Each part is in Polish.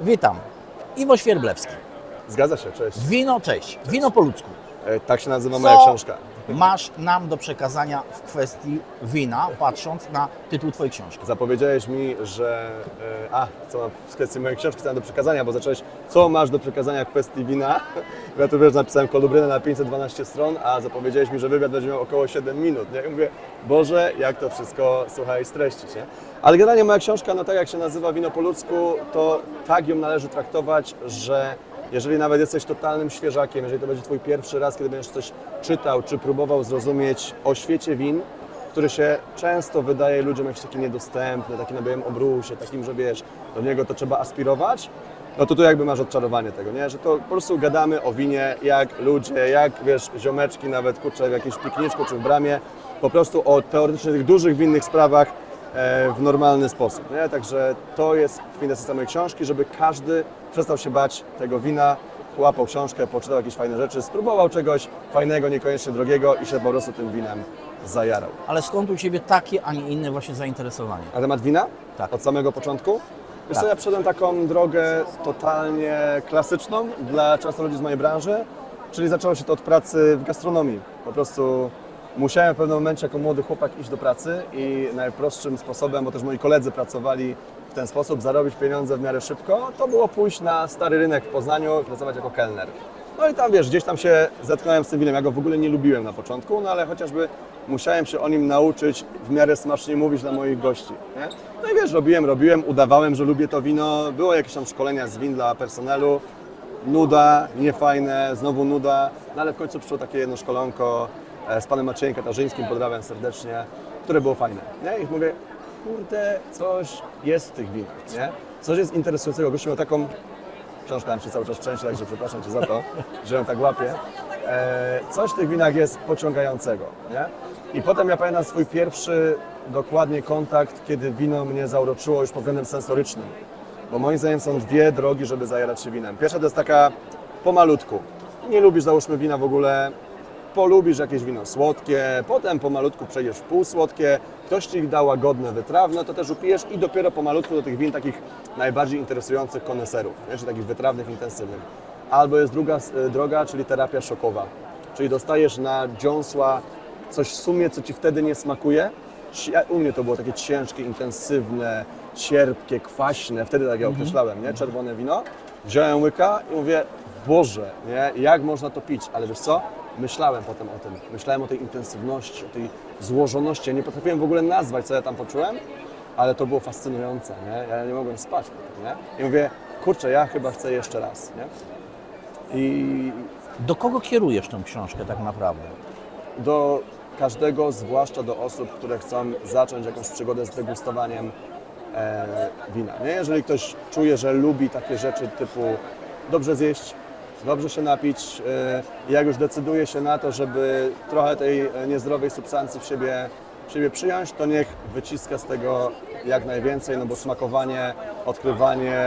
Witam. Iwo Świerblewski. Zgadza się, cześć. Wino, cześć. Wino po ludzku. E, Tak się nazywa moja książka. masz nam do przekazania w kwestii wina, patrząc na tytuł Twojej książki? Zapowiedziałeś mi, że. e, A, co mam w kwestii mojej książki, co mam do przekazania, bo zacząłeś, co masz do przekazania w kwestii wina. Ja tu wiesz, napisałem kolubrynę na 512 stron, a zapowiedziałeś mi, że wywiad będzie miał około 7 minut. Nie? I mówię, Boże, jak to wszystko, słuchaj, streścić. Nie? Ale generalnie moja książka, no tak jak się nazywa Wino po ludzku, to tak ją należy traktować, że jeżeli nawet jesteś totalnym świeżakiem, jeżeli to będzie Twój pierwszy raz, kiedy będziesz coś czytał, czy próbował zrozumieć o świecie win, który się często wydaje ludziom jakiś taki niedostępny, taki na białym obrusie, takim, że wiesz, do niego to trzeba aspirować, no to tu jakby masz odczarowanie tego, nie? Że to po prostu gadamy o winie, jak ludzie, jak wiesz, ziomeczki nawet, kurczę, w jakimś pikniczku czy w bramie, po prostu o teoretycznie tych dużych winnych sprawach w normalny sposób, nie? Także to jest kwintesencja mojej książki, żeby każdy przestał się bać tego wina, łapał książkę, poczytał jakieś fajne rzeczy, spróbował czegoś fajnego, niekoniecznie drogiego i się po prostu tym winem zajarał. Ale skąd u Ciebie takie, a nie inne właśnie zainteresowanie? Na temat wina? Tak. Od samego początku? Wiesz co, Tak. ja przeszedłem taką drogę totalnie klasyczną dla często ludzi z mojej branży, czyli zaczęło się to od pracy w gastronomii. Po prostu musiałem w pewnym momencie jako młody chłopak iść do pracy i najprostszym sposobem, bo też moi koledzy pracowali w ten sposób, zarobić pieniądze w miarę szybko, to było pójść na stary rynek w Poznaniu i pracować jako kelner. No i tam wiesz, gdzieś tam się zetknąłem z tym winem. Ja go w ogóle nie lubiłem na początku, no ale chociażby musiałem się o nim nauczyć w miarę smacznie mówić dla moich gości. Nie? No i wiesz, robiłem, robiłem, udawałem, że lubię to wino. Było jakieś tam szkolenia z win dla personelu. Nuda, niefajne, znowu nuda, no ale w końcu przyszło takie jedno szkolonko z panem Maciejem Katarzyńskim, pozdrawiam serdecznie, które było fajne. Nie? I mówię, kurde, coś jest w tych winach, nie? Coś jest interesującego. Gościu miał taką książka nam się cały czas trzęsie, także przepraszam Cię za to, że ją tak łapię. E, coś w tych winach jest pociągającego, nie? I potem ja pamiętam swój pierwszy dokładnie kontakt, kiedy wino mnie zauroczyło już pod względem sensorycznym. Bo moim zdaniem są dwie drogi, żeby zajarać się winem. Pierwsza to jest taka pomalutku. Nie lubisz załóżmy wina w ogóle, polubisz jakieś wino słodkie, potem pomalutku przejdziesz w półsłodkie, ktoś Ci da łagodne, wytrawne, to też upijesz i dopiero pomalutku do tych win takich najbardziej interesujących koneserów, nie? czy takich wytrawnych, intensywnych. Albo jest druga y, droga, czyli terapia szokowa, czyli dostajesz na dziąsła coś w sumie, co Ci wtedy nie smakuje. U mnie to było takie ciężkie, intensywne, cierpkie, kwaśne, wtedy tak ja określałem, nie? czerwone wino. Wziąłem łyka i mówię, Boże, nie? jak można to pić? Ale wiesz co? Myślałem potem o tym. Myślałem o tej intensywności, o tej złożoności. Ja nie potrafiłem w ogóle nazwać, co ja tam poczułem, ale to było fascynujące. Nie? Ja nie mogłem spać potem. Nie? I mówię, kurczę, ja chyba chcę jeszcze raz. Nie? I Do kogo kierujesz tą książkę tak naprawdę? do każdego, zwłaszcza do osób, które chcą zacząć jakąś przygodę z degustowaniem e, wina. Nie? Jeżeli ktoś czuje, że lubi takie rzeczy typu dobrze zjeść, dobrze się napić, e, jak już decyduje się na to, żeby trochę tej e, niezdrowej substancji w siebie, w siebie przyjąć, to niech wyciska z tego jak najwięcej, no bo smakowanie, odkrywanie,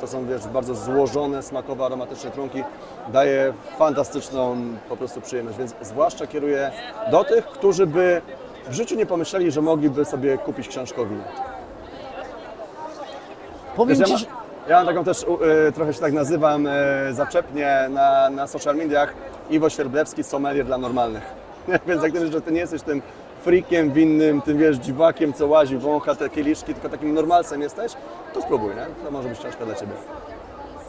to są wiesz, bardzo złożone, smakowe, aromatyczne trunki, daje fantastyczną po prostu przyjemność, więc zwłaszcza kieruję do tych, którzy by w życiu nie pomyśleli, że mogliby sobie kupić winie. Powiem Wiesz, Ci, ja, ma, ja mam taką też, y, trochę się tak nazywam, y, zaczepnie na, na social mediach, Iwo Świerblewski, sommelier dla normalnych. Więc jak wiesz, że ty nie jesteś tym freakiem winnym, tym wiesz, dziwakiem, co łazi, wącha te kieliszki, tylko takim normalcem jesteś, to spróbuj, nie? To może być książka dla Ciebie.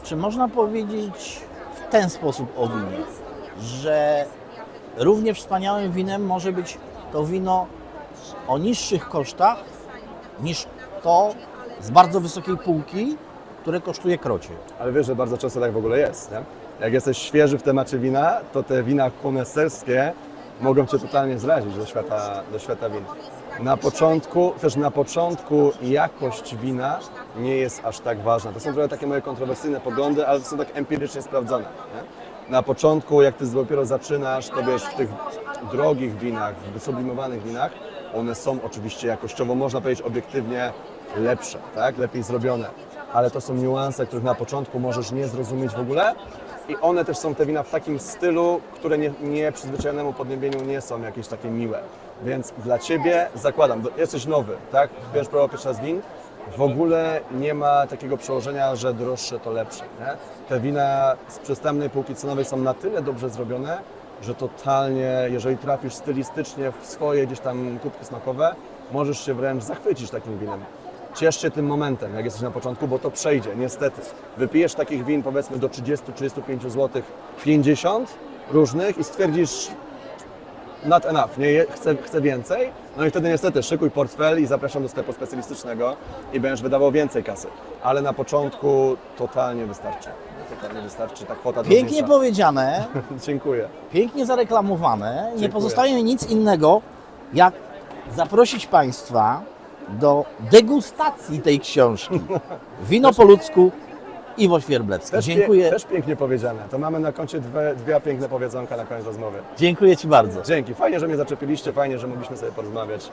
Czy można powiedzieć w ten sposób o winie, że równie wspaniałym winem może być to wino o niższych kosztach niż to z bardzo wysokiej półki, które kosztuje krocie? Ale wiesz, że bardzo często tak w ogóle jest, nie? Jak jesteś świeży w temacie wina, to te wina koneserskie mogą Cię totalnie zrazić do świata, do świata win. Na początku, też na początku jakość wina nie jest aż tak ważna. To są trochę takie moje kontrowersyjne poglądy, ale to są tak empirycznie sprawdzone. Nie? Na początku, jak Ty dopiero zaczynasz, to wiesz, w tych drogich winach, w wysublimowanych winach, one są oczywiście jakościowo, można powiedzieć obiektywnie, lepsze, tak? lepiej zrobione. Ale to są niuanse, których na początku możesz nie zrozumieć w ogóle. I one też są te wina w takim stylu, które nie, nie przyzwyczajonemu podniebieniu nie są jakieś takie miłe. Więc dla Ciebie zakładam, jesteś nowy, tak? Bierzesz prawo pierwszy raz win, w ogóle nie ma takiego przełożenia, że droższe to lepsze. Nie? Te wina z przystępnej półki cenowej są na tyle dobrze zrobione, że totalnie, jeżeli trafisz stylistycznie w swoje gdzieś tam kubki smakowe, możesz się wręcz zachwycić takim winem. Ciesz się tym momentem, jak jesteś na początku, bo to przejdzie, niestety. Wypijesz takich win powiedzmy do 30-35 zł, 50 różnych i stwierdzisz, not enough, nie, chcę, chcę więcej. No i wtedy niestety szykuj portfel i zapraszam do sklepu specjalistycznego i będziesz wydawał więcej kasy. Ale na początku totalnie wystarczy. Totalnie wystarczy ta kwota Pięknie drobniejsza. powiedziane, Dziękuję. pięknie zareklamowane. Nie Dziękuję. pozostaje mi nic innego, jak zaprosić Państwa do degustacji tej książki. Wino po ludzku, Iwo Świerblewski. Też, pie- Dziękuję, też pięknie powiedziane. To mamy na koncie dwie, dwie piękne powiedzonka na koniec rozmowy. dziękuję Ci bardzo. Dzięki. Fajnie, że mnie zaczepiliście, fajnie, że mogliśmy sobie porozmawiać.